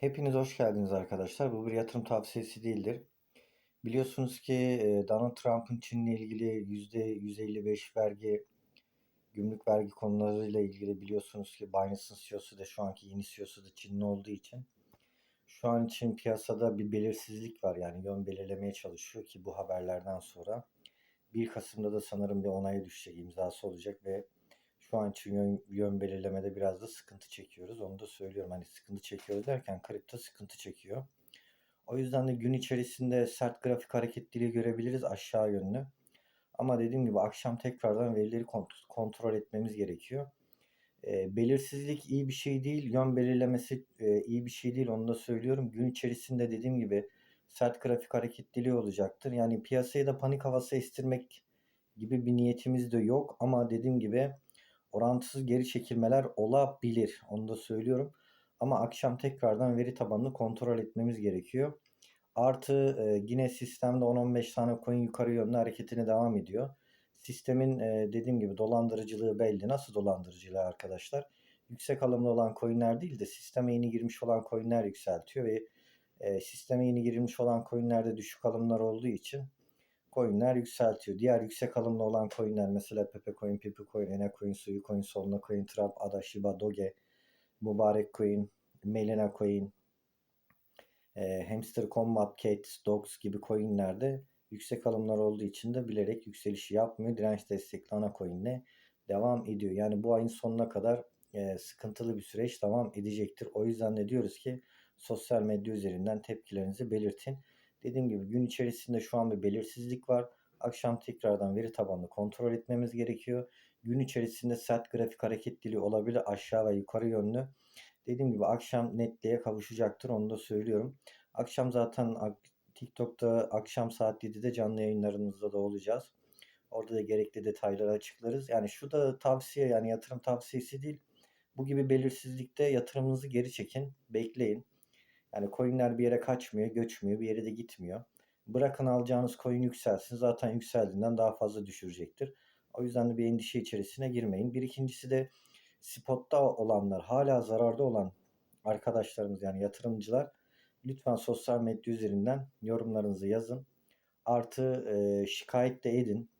Hepiniz hoş geldiniz arkadaşlar. Bu bir yatırım tavsiyesi değildir. Biliyorsunuz ki e, Donald Trump'ın Çin'le ilgili %155 vergi, gümrük vergi konularıyla ilgili biliyorsunuz ki Binance'ın CEO'su da şu anki yeni CEO'su da Çinli olduğu için şu an için piyasada bir belirsizlik var. Yani yön belirlemeye çalışıyor ki bu haberlerden sonra 1 Kasım'da da sanırım bir onaya düşecek imzası olacak ve şu an için yön, yön belirlemede biraz da sıkıntı çekiyoruz. Onu da söylüyorum. Hani sıkıntı çekiyoruz derken kripto sıkıntı çekiyor. O yüzden de gün içerisinde sert grafik hareketliliği görebiliriz aşağı yönlü. Ama dediğim gibi akşam tekrardan verileri kont- kontrol etmemiz gerekiyor. E, belirsizlik iyi bir şey değil. Yön belirlemesi e, iyi bir şey değil. Onu da söylüyorum. Gün içerisinde dediğim gibi sert grafik hareketliliği olacaktır. Yani piyasayı da panik havası estirmek gibi bir niyetimiz de yok. Ama dediğim gibi orantısız geri çekilmeler olabilir. Onu da söylüyorum. Ama akşam tekrardan veri tabanını kontrol etmemiz gerekiyor. Artı e, yine sistemde 10-15 tane coin yukarı yönlü hareketine devam ediyor. Sistemin e, dediğim gibi dolandırıcılığı belli. Nasıl dolandırıcılığı arkadaşlar? Yüksek alımlı olan coinler değil de sisteme yeni girmiş olan coinler yükseltiyor ve e, sisteme yeni girilmiş olan coinlerde düşük alımlar olduğu için coinler yükseltiyor. Diğer yüksek alımlı olan coinler mesela Pepe Coin, Pipi Coin, Ene Coin, Suyu Coin, Solana Coin, Trap, Ada, Shiba, Doge, Mübarek Coin, Melina Coin, e, Hamster Combat Cats, Dogs gibi coinlerde yüksek alımlar olduğu için de bilerek yükselişi yapmıyor. Direnç destekli ana coinle devam ediyor. Yani bu ayın sonuna kadar e, sıkıntılı bir süreç devam edecektir. O yüzden de diyoruz ki sosyal medya üzerinden tepkilerinizi belirtin. Dediğim gibi gün içerisinde şu an bir belirsizlik var. Akşam tekrardan veri tabanını kontrol etmemiz gerekiyor. Gün içerisinde sert grafik hareketliliği olabilir aşağı ve yukarı yönlü. Dediğim gibi akşam netliğe kavuşacaktır onu da söylüyorum. Akşam zaten TikTok'ta akşam saat 7'de canlı yayınlarımızda da olacağız. Orada da gerekli detayları açıklarız. Yani şu da tavsiye yani yatırım tavsiyesi değil. Bu gibi belirsizlikte yatırımınızı geri çekin, bekleyin. Yani coinler bir yere kaçmıyor, göçmüyor, bir yere de gitmiyor. Bırakın alacağınız coin yükselsin. Zaten yükseldiğinden daha fazla düşürecektir. O yüzden de bir endişe içerisine girmeyin. Bir ikincisi de spotta olanlar, hala zararda olan arkadaşlarımız yani yatırımcılar lütfen sosyal medya üzerinden yorumlarınızı yazın. Artı e, şikayet de edin.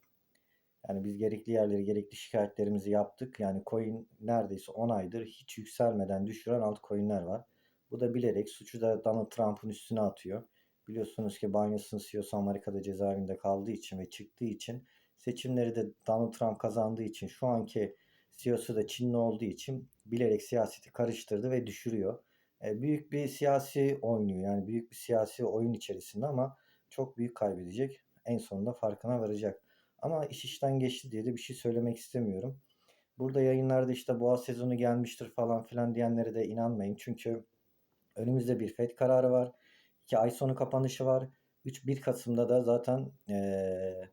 Yani biz gerekli yerleri, gerekli şikayetlerimizi yaptık. Yani coin neredeyse 10 aydır hiç yükselmeden düşüren altcoin'ler var. Bu da bilerek suçu da Donald Trump'ın üstüne atıyor. Biliyorsunuz ki Binance'ın CEO'su Amerika'da cezaevinde kaldığı için ve çıktığı için seçimleri de Donald Trump kazandığı için şu anki CEO'su da Çinli olduğu için bilerek siyaseti karıştırdı ve düşürüyor. E, büyük bir siyasi oynuyor. Yani büyük bir siyasi oyun içerisinde ama çok büyük kaybedecek. En sonunda farkına varacak. Ama iş işten geçti diye de bir şey söylemek istemiyorum. Burada yayınlarda işte boğa sezonu gelmiştir falan filan diyenlere de inanmayın. Çünkü önümüzde bir FED kararı var. 2 ay sonu kapanışı var. 3 1 Kasım'da da zaten ee,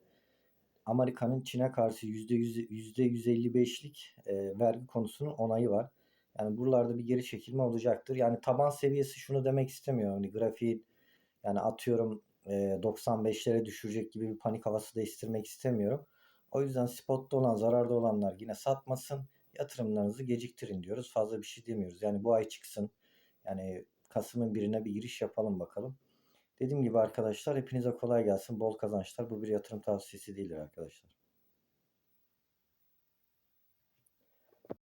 Amerika'nın Çin'e karşı %100, %155'lik e, vergi konusunun onayı var. Yani buralarda bir geri çekilme olacaktır. Yani taban seviyesi şunu demek istemiyor. Hani grafiği yani atıyorum e, 95'lere düşürecek gibi bir panik havası da istirmek istemiyorum. O yüzden spotta olan zararda olanlar yine satmasın. Yatırımlarınızı geciktirin diyoruz. Fazla bir şey demiyoruz. Yani bu ay çıksın. Yani Kasım'ın birine bir giriş yapalım bakalım. Dediğim gibi arkadaşlar hepinize kolay gelsin. Bol kazançlar. Bu bir yatırım tavsiyesi değildir arkadaşlar.